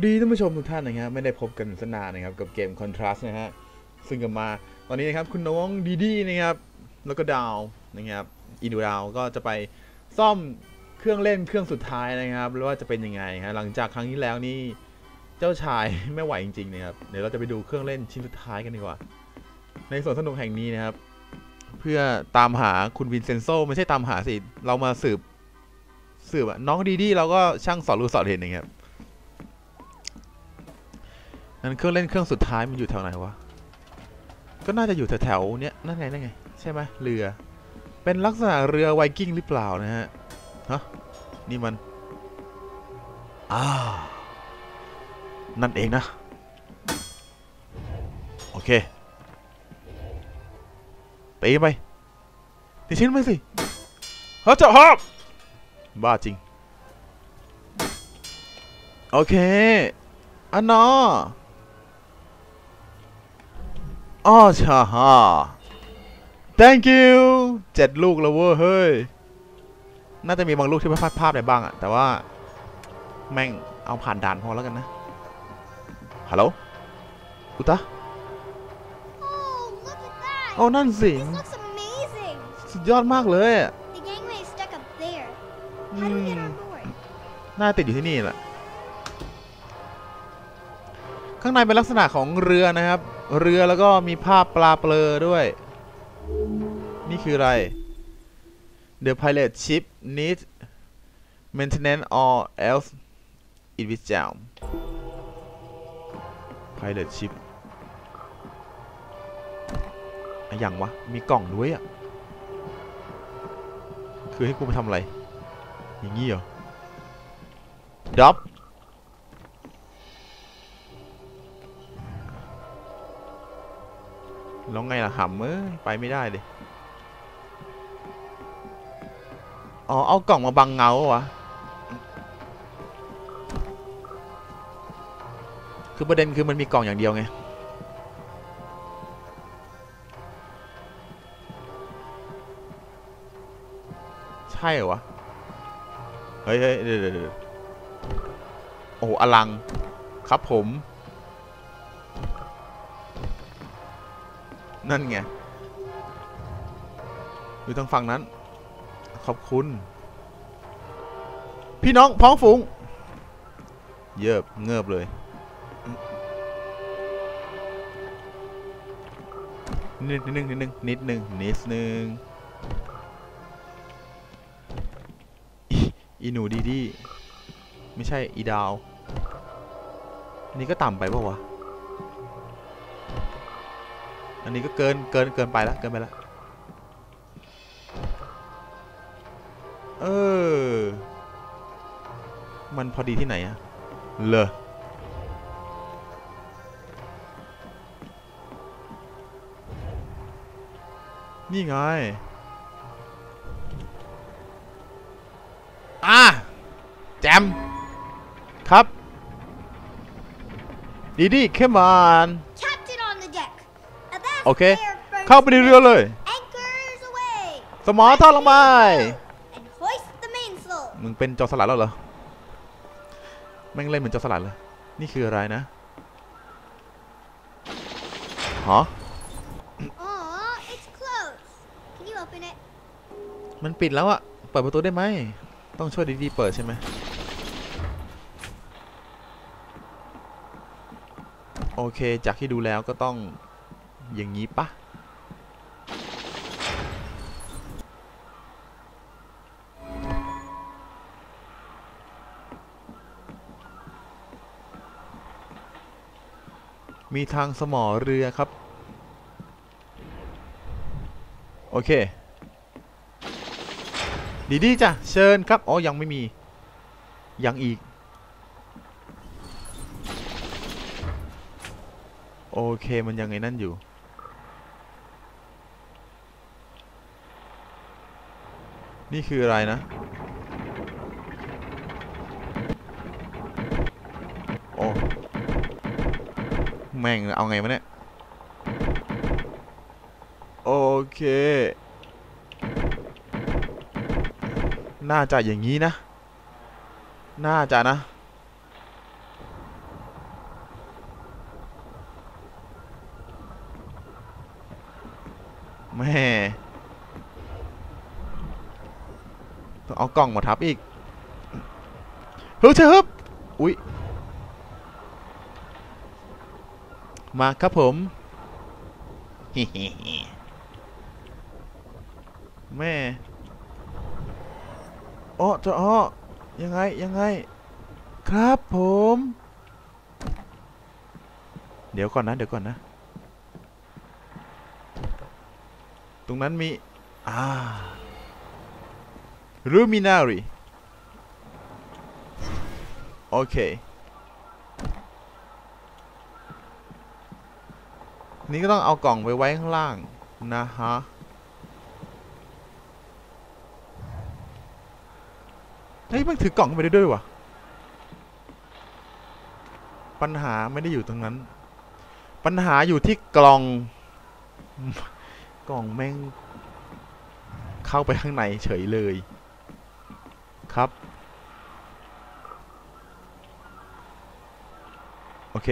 วัสดีท่านผู้ชมทุกท่านนะครับไม่ได้พบกันสนานนะครับกับเกม Contrast นะฮะซึ่งกันมาตอนนี้นะครับคุณน้องดีดีนะครับแล้วก็ดาวนะครับอีดูดาวก็จะไปซ่อมเครื่องเล่นเครื่องสุดท้ายนะครับแล้วว่าจะเป็นยังไงฮะหลังจากครั้งที่แล้วนี่เจ้าชายไม่ไหวจริงๆนะครับเดี๋ยวเราจะไปดูเครื่องเล่นชิ้นสุดท้ายกันดีกว่า ในสวนสนุกแห่งนี้นะครับ เพื่อตามหาคุณวินเซนโซไม่ใช่ตามหาสิเรามาสืบสืบอะน้องดีดีเราก็ช่างสอนรู้สอนเห็นนะครับ นั้นเครื่องเล่นเครื่องสุดท้ายมันอยู่แถวไหนวะ ก็น่าจะอยู่แถวๆเนี้ยนั่นไงนั่นไง ใช่ไหมเรือ เป็นลักษณะเรือไวกิ้งหรือเปล่านะฮะ ฮะ นี่มันอ่านั่นเองนะ โอเคตีไปตีชิ้นไปสิเฮ้ยเจ้าฮอบบ้าจริง โอเคอันนอ อ้อชาฮา thank you เจ็ดลูกแล้วเว้ยเฮ้ย น่าจะมีบางลูกที่ไม่พลาดภาพได้บ้างอะแต่ว่า แม่งเอาผ่านด่านพอแล้วกันนะ ฮัลโหลอุตะ Oh, look at that! โอ้นั่นสิ This looks amazing! สุดยอดมากเลยอะ The gangway is stuck up there. อื How do we ม get on board? น่าติดอยู่ที่นี่แหละ ข้างในเป็นลักษณะของเรือนะครับ เรือแล้วก็มีภาพปลาเปลือด้วย นี่คืออะไร The pilot ship needs maintenance or else it will jam pilot ship อะย่างวะ มีกล่องด้วยอะ คือให้กูไปทำอะไร อย่างงี้เหรอดับ แล้วไงล่ะหำเอ้ยไปไม่ได้เลยอ๋อ เอากล่องมาบังเงาวะ คือประเด็นคือมันมีกล่องอย่างเดียวไง ใช่เหรอวะ เฮ้ยเฮ้ยเดี๋ยวเดี๋ยวเดี๋ยวโอ้โหอลัง ครับผม นั่นไง อยู่ทางฝั่งนั้น ขอบคุณ พี่น้องพ้องฝูง เยิบเงิบเลย นิดนึงนิดนึงนิดนึงนิดนึงอีอีหนูดีดี ไม่ใช่อีดาว นี่ก็ต่ำไปปะวะ อันนี้ก็เกินเกินเกินไปแล้วเกินไปแล้วเออ มันพอดีที่ไหนอะเลอนี่ไง อะ แจม ครับ ดีดีเข้มาน Captain on the deck! Avast Okay. there, first เข้าไปในเรือเลย Anchors away! สมอทอดลงไป And hoist the mainsail! มึงเป็นจอสลัดแล้วเหรอ แม่งเล่นเหมือนจอสลัดเลย นี่คืออะไรนะฮะ Aw, it's closed. Can you open it? มันปิดแล้วอะเปิดประตูได้ไหม ต้องช่วยดีๆเปิดใช่ไหมโอเค จากที่ดูแล้วก็ต้อง อย่างนี้ปะมีทางสมอเรือครับ โอเค ดีดีจ้ะ เชิญครับ อ๋อ ยังไม่มี ยังอีก โอเค มันยังไงนั่นอยู่ นี่คืออะไรนะ โอ้ แม่ง เอาไงมาเนี่ย โอเค น่าจะอย่างนี้นะ น่าจะนะ แม่ เอากล่องมาทับอีกเฮ้ยเชฮึบอุ๊ยมาครับผมแม่อ้อจะอ้อยังไง ยังไง ครับผม เดี๋ยวก่อนนะ เดี๋ยวก่อนนะ ตรงนั้นมี อ่า ลูมินารีโอเคนี่ก็ต้องเอากล่องไปไว้ข้างล่าง นะฮะ เฮ้ยมันถือกล่องไปได้ด้วยวะปัญหาไม่ได้อยู่ตรงนั้น ปัญหาอยู่ที่กล่อง กล่องแม่ง เข้าไปข้างในเฉยเลย ครับ โอเค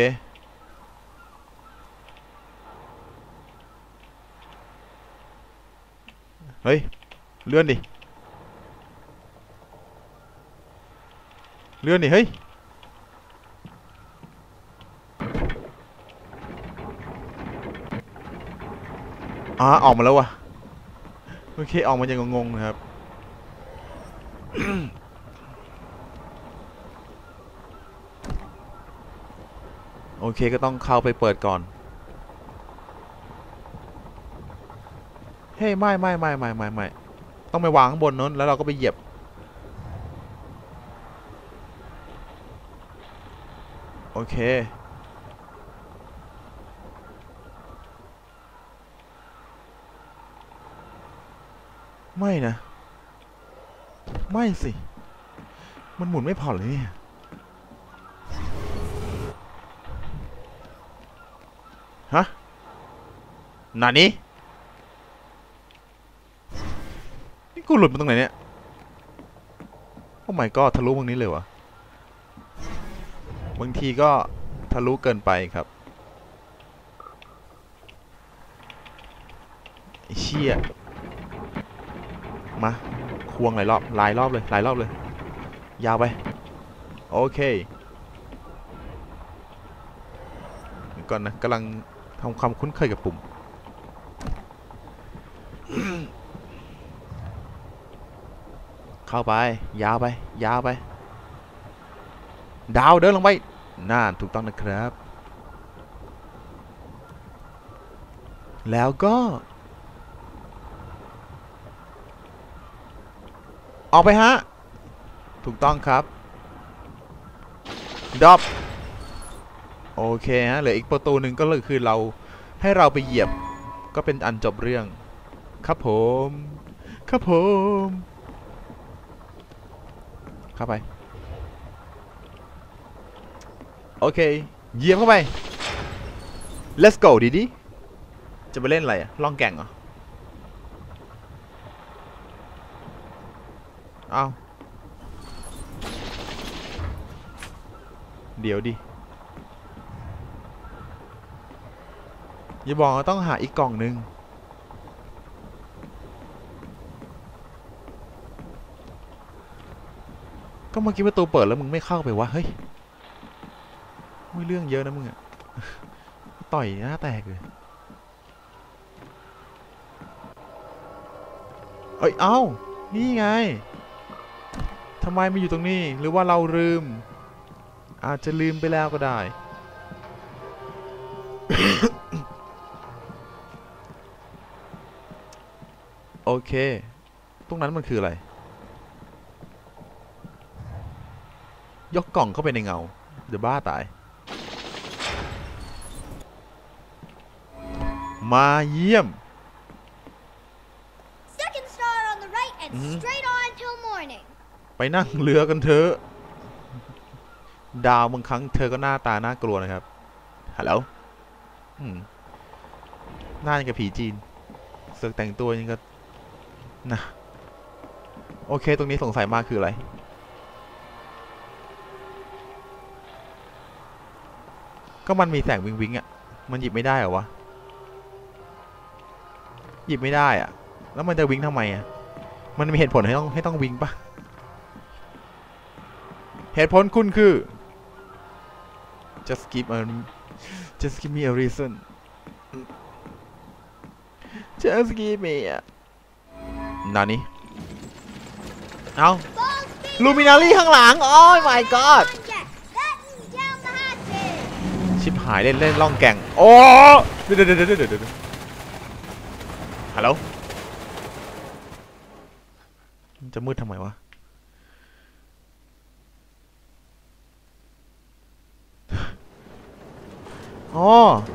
เฮ้ย เลื่อนดิ เลื่อนดิ เฮ้ยอ่าออกมาแล้ววะโอเค ออกมาอยังงงๆนะครับ โอเคก็ต้องเข้าไปเปิดก่อน เฮ้ยไม่ไม่ไม่ไม่ไม่ไม่ต้องไปวางข้างบนนั้นแล้วเราก็ไปเหยียบ โอเค ไม่นะ ไม่สิ มันหมุนไม่พอเลยเนี่ยฮะนานี้นี่กูหลุดมาตรงไหนเนี่ย โอ้ my god ทะลุตรงนี้เลยวะบางทีก็ทะลุเกินไปครับไอ้เชี่ยมา ควงหลายรอบหลายรอบเลยหลายรอบเลย ยาวไป โอเคก่อนนะกำลังทำความคุ้นเคยกับปุ่ม เข้าไป ยาวไป ยาวไป ดาวเดินลงไปน่าถูกต้องนะครับ แล้วก็ ออกไปฮะ ถูกต้องครับดอบโอเคฮะเหลืออีกประตูหนึ่งก็คือเราให้เราไปเหยียบก็เป็นอันจบเรื่อง ครับผม ครับผม เข้าไป โอเค เหยียบเข้าไป let's go ดีดีจะไปเล่นอะไรอะล่องแก่งเหรอ เอาเดี๋ยวดิ อย่าบอกว่าต้องหาอีกกล่องหนึ่งก็เมื่อกี้ประตูเปิดแล้วมึงไม่เข้าไปวะ เฮ้ยไม่เรื่องเยอะนะมึงอะต่อยหน้าแตกเลย เอ้ย เอ้า นี่ไงำไมไมาอยู่ตรงนี้ หรือว่าเราลืม อาจจะลืมไปแล้วก็ได้ โอเค ตรงนั้นมันคืออะไร ยกกล่องเข้าไปในเงา เดี๋ยวบ้าตาย มาเยี่ยม ไปนั่งเรือกันเถอะดาวบางครั้งเธอก็หน้าตาน่ากลัวนะครับฮัลโหลหน้าอย่างกับผีจีน เสือกแต่งตัวยังกับนะโอเค ตรงนี้สงสัยมากคืออะไร ก็มันมีแสงวิงวิงอะมันหยิบไม่ได้เหรอวะ หยิบไม่ได้อะแล้วมันจะวิงทำไมอะมันมีเหตุผลให้ต้องให้ต้องวิงปะ เหตุผลคุณคือ just give a just give me a reason just give me a นานี่เอา Balls being ลูมินารีข้างหลัง โอ้ย my god on deck. Batten down the hatches. ชิบหายเล่นเล่นล่องแก่ง โอ้เดี๋ยวเดี๋ยวเดี๋ยวเดี๋ยวเดี๋ยวฮัลโหลมันจะมืดทำไมวะ อ๋อ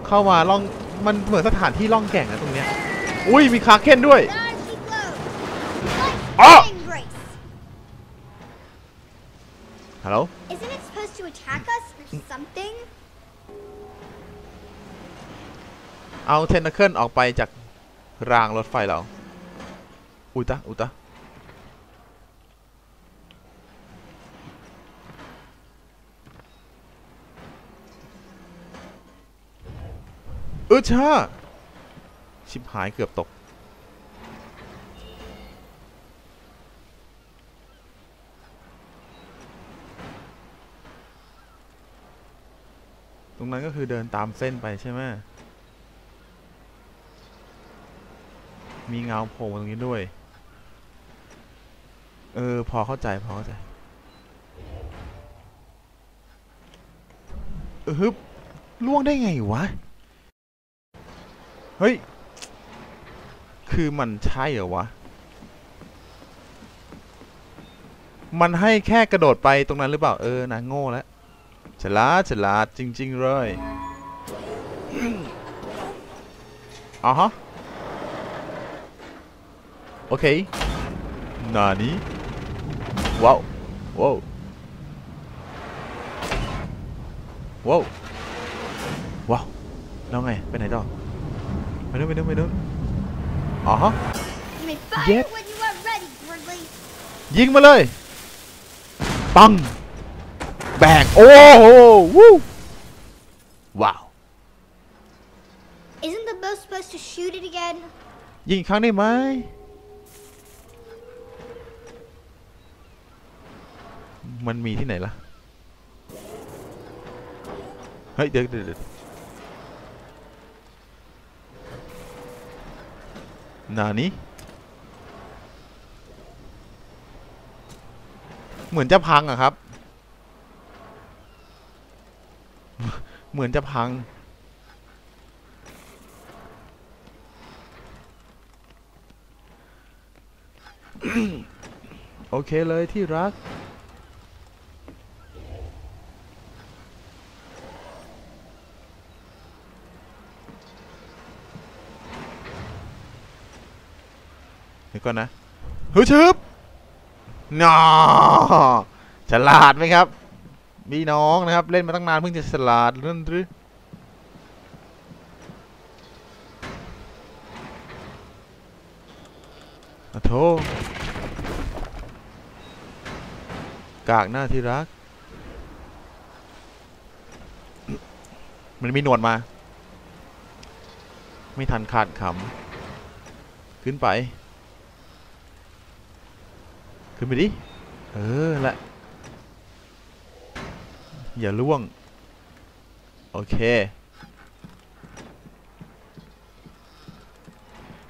เข้ามาล่องมันเหมือนสถานที่ล่องแก่งนะตรงเนี้ยอุ้ยมีคาเคนด้วย Down she floats. Like Ah! spring grace. ฮัลโหล Isn't it supposed to attack us or something? เอาเทนเคิลออกไปจากรางรถไฟเราอุยตะอุยตะ ออช่าชิบหายเกือบตก ตรงนั้นก็คือเดินตามเส้นไปใช่ไหมมีเงาโผล่ตรงนี้ด้วย เออ พอเข้าใจ พอเข้าใจเออฮึบล่วงได้ไงวะ ฮ้ย คือมันใช่เหรอวะ มันให้แค่กระโดดไปตรงนั้นหรือเปล่า เออนะโง่แล้วฉลาดฉลาดจริง ๆ เลยอ๋อฮะ โอเค นานี้ว้าว ว้าว ว้าว ว้าว แล้วไง ไปไหนต่อ ไปนู้นไปนู้นไปนู้นอ๋อฮะ You may fire Yep. when you are ready, Gridley. ยิงมาเลยปังแบงโอ้โหวู้ว้าว Isn't the bow supposed to shoot it again? ยิงอีกครั้งได้ไหมมันมีที่ไหนล่ะ เฮ้ยเดี๋ยวเดี๋ยวเดี๋ยว นานี้เหมือนจะพังอะครับ เหมือนจะพัง โอเคเลยที่รัก เดี๋ยว ก่อนนะฮึชึบนอฉลาดไหมครับมีน้องนะครับ เล่นมาตั้งนานเพิ่งจะฉลาดเรื่องหรืออะโทกากหน้าที่รัก มันมีหนวดมา ไม่ทันขาดขำขึ้นไป ขึ้นไปดิ เออละอย่าล่วง โอเค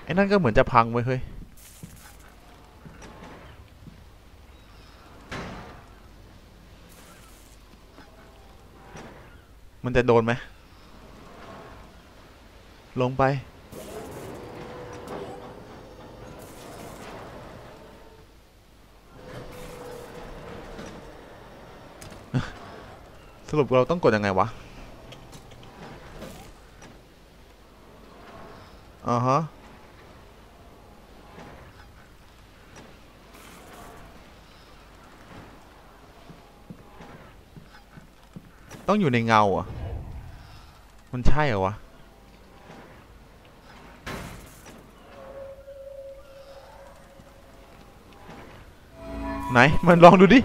ไอ้นั่นก็เหมือนจะพังไว้เฮ้ย มันจะโดนไหม ลงไป รุปเราต้องกดยังไงวะอ่าฮะต้องอยู่ในเงาอะ มันใช่เหรอวะ ไหน มันลองดูดิ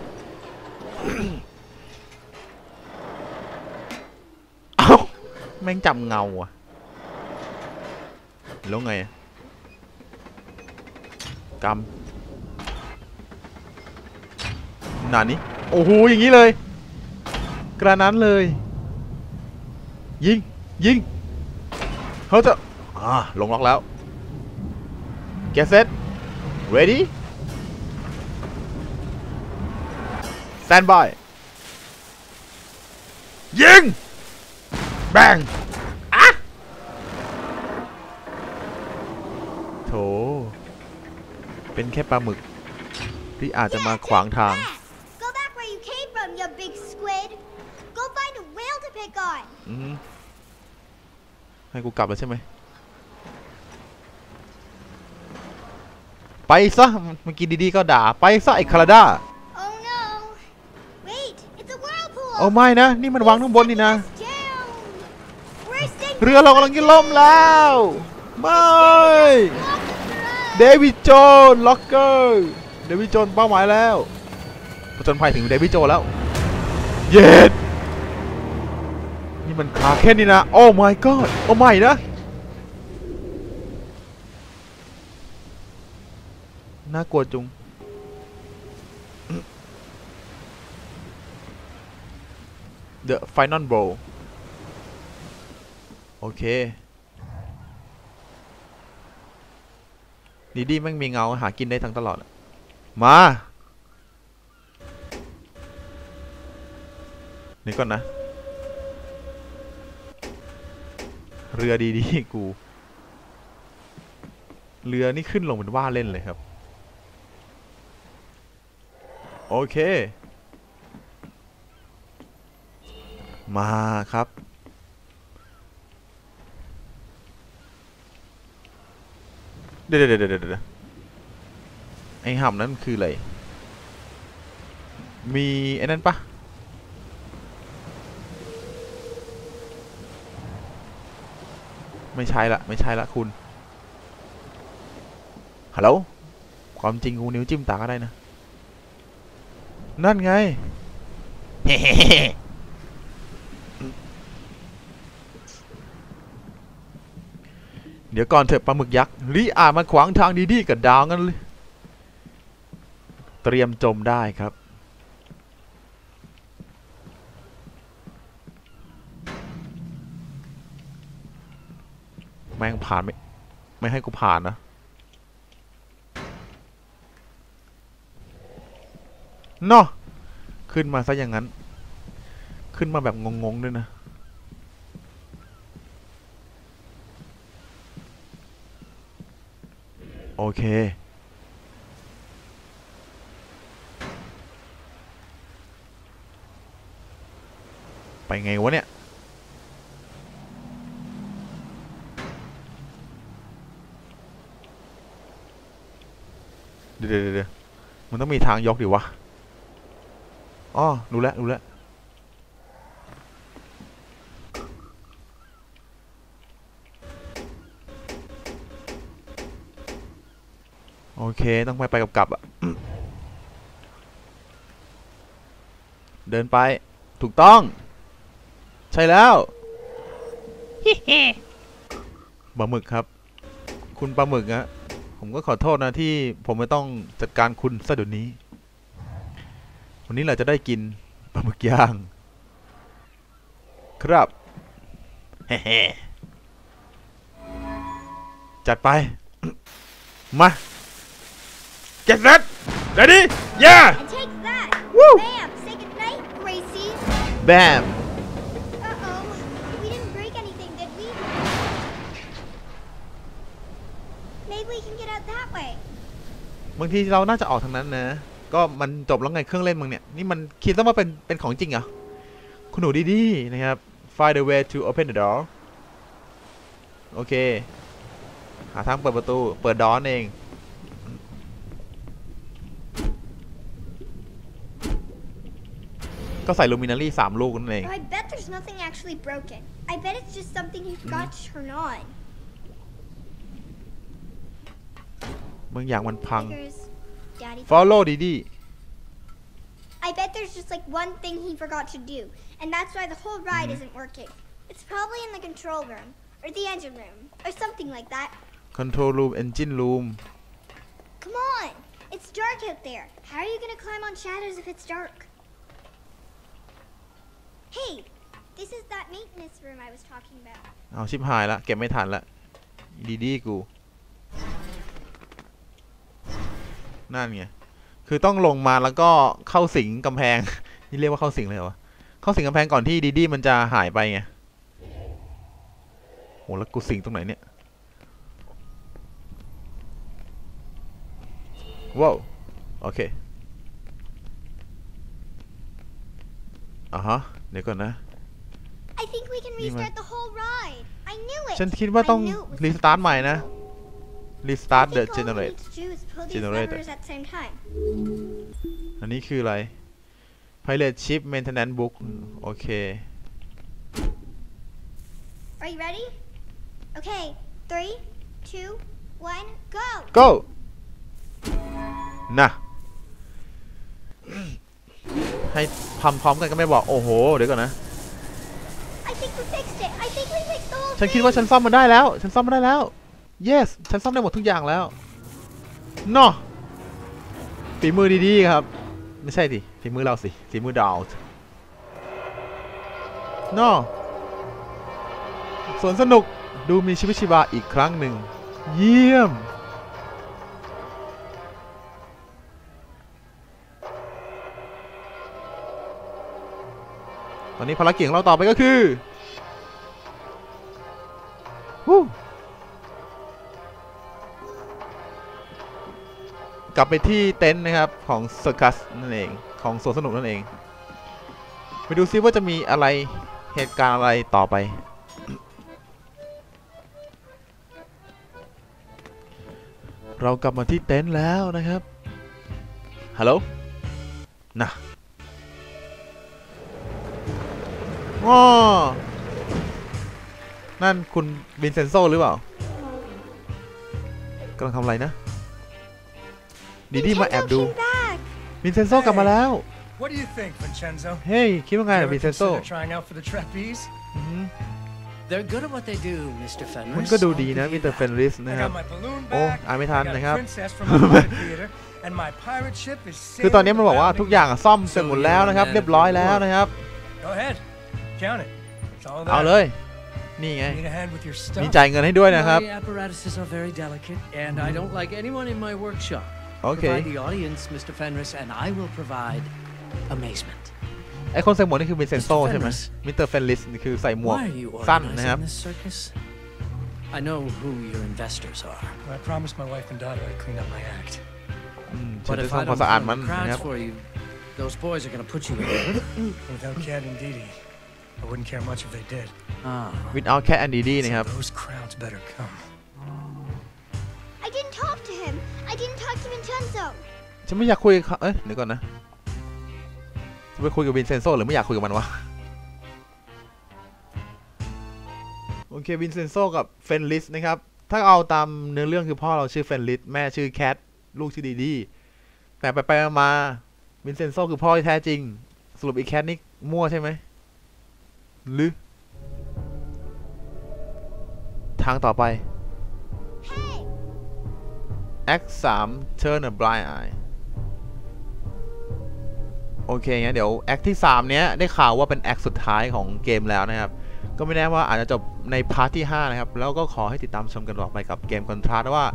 เอ้า แม่งจำเงาอะแล้วไงกำหนานี้โอ้โหอย่างนี้เลย กระนั้นเลย ยิง ยิงเขาจะอ่าลงล็อกแล้ว get set ready stand by ยิง แบงอะโถ เป็นแค่ปลาหมึก ที่อาจจะมาขวางทาง Back. Go back where you came from, you big squid. Go find a whale to pick on. อืมให้กูกลับแล้วใช่ไหม ไปซะเมื่อกี้ดีๆก็ด่า ไปซะไอ้คาราดา Oh no. Wait, it's a whirlpool. เอาไม่นะ นี่มันวางข้างบนนี่นะ เรือเรากำลังจะล่มแล้วไม่เดวิดโจนล็อกเกอร์เดวิดโจนเป้าหมายแล้วผจญภัยถึงเดวิดโจนแล้ว เย็ดนี่มันคาเคนนี่นะโอ้ my god โอ้ไม่นะน่ากลัวจุง The Final bow โอเคดีดีแม่งมีเงาหากินได้ทั้งตลอด มาเดี๋ยวก่อนนะ เรือดีดีๆกู เรือนี่ขึ้นลงเป็นว่าเล่นเลยครับ โอเค มาครับ เดี๋ยวเดี๋ยวเดี๋ยวเดี๋ยวเดี๋ยวไอ้ห่ำนั้นมันคืออะไร มีไอ้นั่นปะไม่ใช่ละไม่ใช่ละคุณฮัลโหลความจริงกูนิ้วจิ้มตาก็ได้นะ นั่นไง ดี๋ยวก่อนเถอะปลาหมึกยักษ์ลีอาจมาขวางทางดีๆกับดาวงั้นเลยเตรียมจมได้ครับ แม่งผ่านไม่ไม่ให้กูผ่านนะเนาะขึ้นมาซะอย่างนั้น ขึ้นมาแบบงงๆด้วยนะ โอเค ไปไงวะเนี่ย เดี๋ยวเดี๋ยวเดมันต้องมีทางยกดิวะ อ๋อรู้แล้วรู้แล้ว เค ต้องไปไปกับกลับอะเดินไป ถูกต้อง ใช่แล้วปลาหมึกครับ คุณปลาหมึกอะผมก็ขอโทษนะที่ผมไม่ต้องจัดการคุณซะเดี๋ยวนี้ วันนี้เราจะได้กินปลาหมึกย่าง ครับจัดไป มา Get that ready yeah And take that. Woo. Bam. Say goodnight, Gracie. bam Uh-oh. We didn't break anything, did we? Maybe we can get out that way. บางทีเราน่าจะออกทางนั้นนะ ก็มันจบแล้วไงเครื่องเล่นมึงเนี่ย นี่มันคิดซะว่าเป็นเป็นของจริงเหรอ คุณหนูดีๆนะครับ find a way to open the door โอเค หาทางเปิดประตู เปิดดอนเอง ก็ใส่ลูมินารี่สามลูกนั่นเอง I bet there's nothing actually broken. I bet it's just something you forgot to turn on. บางอย่างมันพัง Figures. Daddy. follow ดี I bet there's just like one thing he forgot to do, and that's why the whole ride isn't working. It's probably in the control room, or the engine room, or something like that. ๆ control room engine room Come on. It's dark out there. How are you going to climb on shadows if it's dark? This is that maintenance room I was talking about. เอาชิบหายละ เก็บไม่ทันละ ดีดีกู นั่นไง คือต้องลงมาแล้วก็เข้าสิงกำแพง นี่เรียกว่าเข้าสิงเลยเหรอวะเข้าสิงกำแพงก่อนที่ดีดีมันจะหายไปไงโหแล้วกูสิงตรงไหนเนี่ยว้าวโอเคอะฮะ เดี๋ยวก่อนนะ I think we can Đi mà. restart the whole ride. I knew it. ฉันคิดว่าต้อง I knew it was รีสตาร์ทใหม่นะรีสตาร์ท I เดอะ think เจ all เนเร we ต need to do is pull these Generator. levers at the same time. อันนี้คืออะไร Pilot Ship Maintenance Book โอเค Are you ready? Okay, three, two, one, go. go นะให้ทำพร้อมกันก็ไม่บอก โอ้โห เดี๋ยวก่อนนะ ฉันคิดว่าฉันซ่อมมันได้แล้ว ฉันซ่อมมันได้แล้ว yes ฉันซ่อมได้หมดทุกอย่างแล้วเนาะฝีมือดีๆครับ ไม่ใช่สิฝีมือเราสิฝีมือดาวเนาะสวนสนุกดูมีชีวิตชีวาอีกครั้งหนึ่ง เยี่ยม ตอนนี้ภารกิจของเราต่อไปก็คือกลับไปที่เต็นท์นะครับของเซอร์คัสนั่นเองของสวนสนุกนั่นเอง ไปดูซิว่าจะมีอะไรเหตุการณ์อะไรต่อไป เรากลับมาที่เต็นท์แล้วนะครับฮัลโหลนะ ง้อนั่นคุณวินเซนโซหรือเปล่ากำลังทำอะไรนะ ดีดีมาแอบ Vincenzo ดู came back. วินเซนโซกลับมาแล้ว What do you think, Vincenzo? เฮ้ยคิดว่าไง You อะ ever วินเซนโซ consider trying out for the trapeze? อือหือ They're good at what they do, Mr. มัน Fenris. ก็ดูดีนะมิสเตอร์เฟนริส I นะครับ got my balloon โอ้ back. อ่านไม่ I ทัน got นะครับ a princess from my movie theater, and my pirate ship is คือตอนนี้มัน sailing บอกว่า the ทุกอย่างอะซ่อมเสร็จ So หมดแล้วนะครับ you're a man เรียบร้อยแล้ว of war. นะครับ bounty. Go ahead, count it. It's all เอา there. เลย นี่ไง Need a hand with your มี stuff. จ่ายเงินให้ด้วยนะครับ My apparatuses are very delicate, and I don't like anyone in my workshop. โอเค Provide the audience, Mr. Fenris, and I will provide amazement. ไอคนใส่หมวกนี่คือวินเซนโซ Mr. ใช่ไหม Fenris มิสเตอร์เฟนริสคือใส่หมวก Why are you สั้นนะครับ organizing this circus? I know who your investors are, I promised my wife and daughter I'd clean up my act. อืมฉัน but จะ if ทำ I ความ don't สะอาด fill มัน the นะค crowds รับ for you, those boys are gonna put you in. Without Cat and Dee Dee, I wouldn't care much if they did. Ah, without cat and dd นะครับ So those crowds better come. I didn't talk to him. I didn't talk to Vincenzo. ฉันไม่อยากคุยกับเขาเอ้ยเดี๋ยวก่อนนะจะไปคุยกับวินเซนโซหรือไม่อยากคุยกับมันวะโอเควินเซนโซกับเฟนลิสนะครับ ถ้าเอาตามเนื้อเรื่องคือพ่อเราชื่อเฟนลิสแม่ชื่อแคทลูกชื่อดีดีแต่ไปไปๆมาๆวินเซนโซคือพ่อที่แท้จริง สรุปอีแคทนี่มั่วใช่ไหม หรือ ทางต่อไป Act 3 Turn a Blind Eye โอเคงั้นเดี๋ยว Act ที่ 3 เนี้ย ได้ข่าวว่าเป็น Act สุดท้ายของเกมแล้วนะครับ ก็ไม่แน่ว่าอาจจะจบในพาร์ทที่ 5 นะครับ แล้วก็ขอให้ติดตามชมกันต่อไปกับเกมคอนทราสว่า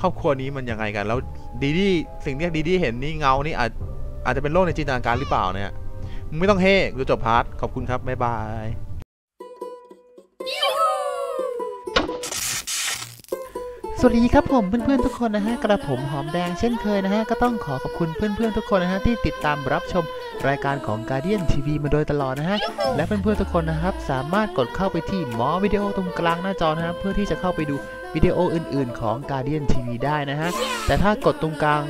ครอบครัวนี้มันยังไงกัน แล้วดีดีสิ่งที่ดีดีเห็นนี่เงานี่อาจอาจจะเป็นโลกในจินตนาการหรือเปล่าเนี่ย ไม่ต้องเฮ่ดูจบพาร์ท ขอบคุณครับ บ๊ายบายสวัสดีครับผมเพื่อนๆทุกคนนะฮะกระผมหอมแดงเช่นเคยนะฮะก็ต้องขอขอบคุณเพื่อนๆทุกคนนะฮะที่ติดตามรับชมรายการของ Guardian TV มาโดยตลอดนะฮะและเพื่อนๆทุกคนนะครับสามารถกดเข้าไปที่หมอวิดีโอตรงกลางหน้าจอนะฮะเพื่อที่จะเข้าไปดูวิดีโออื่นๆของ Guardian TV ได้นะฮะแต่ถ้ากดตรงกลาง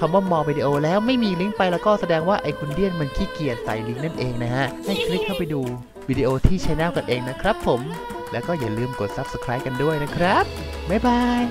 คำว่ามอวิดีโอแล้วไม่มีลิงก์ไปแล้วก็แสดงว่าไอคุณเดียนมันขี้เกียจใส่ลิงก์นั่นเองนะฮะ ให้คลิกเข้าไปดูวิดีโอที่ช anel กันเองนะครับผม แล้วก็อย่าลืมกด subscribe กันด้วยนะครับ บ๊ายบาย